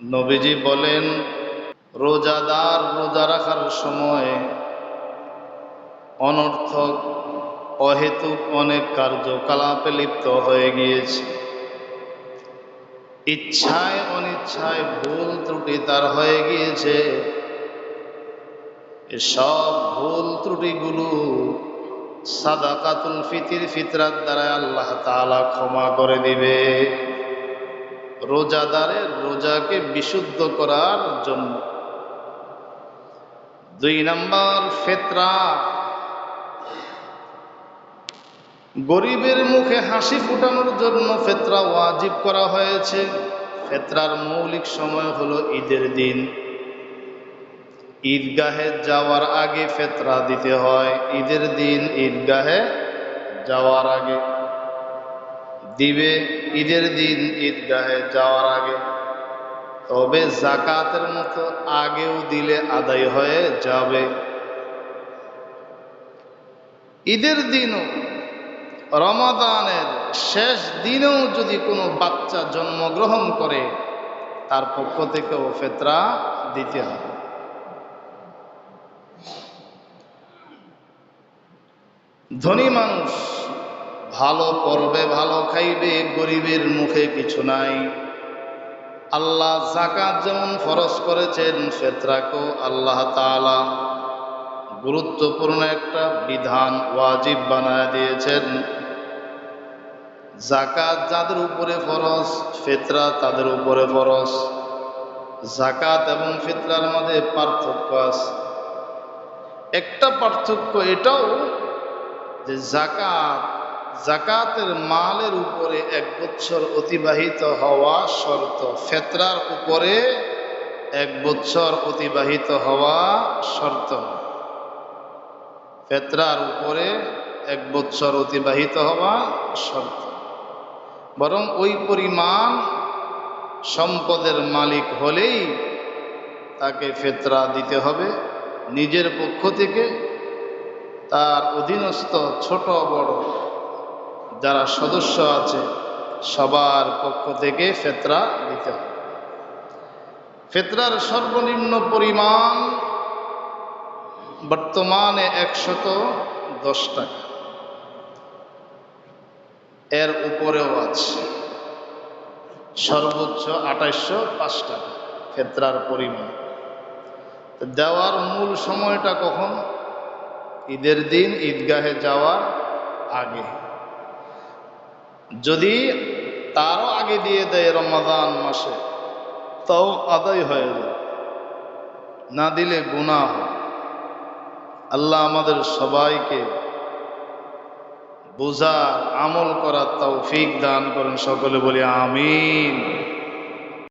নবীজি বলেন, রোজাদার রোজা রাখার সময় অনর্থক, অহেতুক অনেক কার্যকলাপে লিপ্ত হয়ে গিয়েছে। ইচ্ছায় অনিচ্ছায় ভুল ত্রুটি তার হয়ে গিয়েছে। সব ভুল ত্রুটিগুলো সাদাকাতুল ফিতির ফিতরার দ্বারা আল্লাহ তাআলা ক্ষমা করে দিবে। রোজাদারের রোজাকে বিশুদ্ধ করার জন্য। দুই নম্বর, ফেতরা। গরিবের মুখে হাসি ফুটানোর জন্য ফেতরা ওয়াজিব করা হয়েছে। ফেতরার মৌলিক সময় হলো ঈদের দিন। ঈদগাহে যাওয়ার আগে ফেতরা দিতে হয়। ঈদের দিন ঈদগাহে যাওয়ার আগে দিবে ঈদের দিন ঈদগাহে যাওয়ার আগে। তবে জাকাতের মতো আগেও দিলে আদায় হয়ে যাবে। ঈদের দিনও, রমাদানের শেষ দিনেও যদি কোনো বাচ্চা জন্মগ্রহণ করে, তার পক্ষ থেকেও ফেতরা দিতে হবে। ধনী মানুষ ভালো পরবে ভালো খাইবে, গরিবের মুখে কিছু নাই। আল্লাহ জাকাত যেমন ফরজ করেছেন ফেতরাকেও আল্লাহ তাআলা গুরুত্বপূর্ণ একটা বিধান ওয়াজিব বানায় দিয়েছেন। জাকাত যাদের উপরে ফরজ, ফেতরা তাদের উপরে ফরজ। জাকাত এবং ফিতরার মধ্যে পার্থক্য আছে। একটা পার্থক্য এটাও যে জাকাত জাকাতের মালের উপরে এক বছর অতিবাহিত হওয়া শর্ত। ফেতরার উপরে এক বছর অতিবাহিত হওয়া শর্ত। ফেতরার উপরে এক বছর অতিবাহিত হওয়া শর্ত। বরং ওই পরিমাণ সম্পদের মালিক হলেই তাকে ফেতরা দিতে হবে। নিজের পক্ষ থেকে তার অধীনস্থ ছোট বড় যারা সদস্য আছে, সবার পক্ষ থেকে ফেতরা দিতে হবে। ফেতরার সর্বনিম্ন পরিমাণ বর্তমানে একশত দশ টাকা। এর উপরেও আছে। সর্বোচ্চ আঠাইশশো পাঁচ টাকা ফেতরার পরিমাণ। দেওয়ার মূল সময়টা কখন? ঈদের দিন, ঈদগাহে যাওয়ার আগে। যদি তারও আগে দিয়ে দেয় রমাদান মাসে, তাও আদায় হয়ে যায়। না দিলে গুণা আল্লাহ আমাদের সবাইকে বোঝা আমল করার তাও ফিক দান করেন। সকলে বলি, আমিন।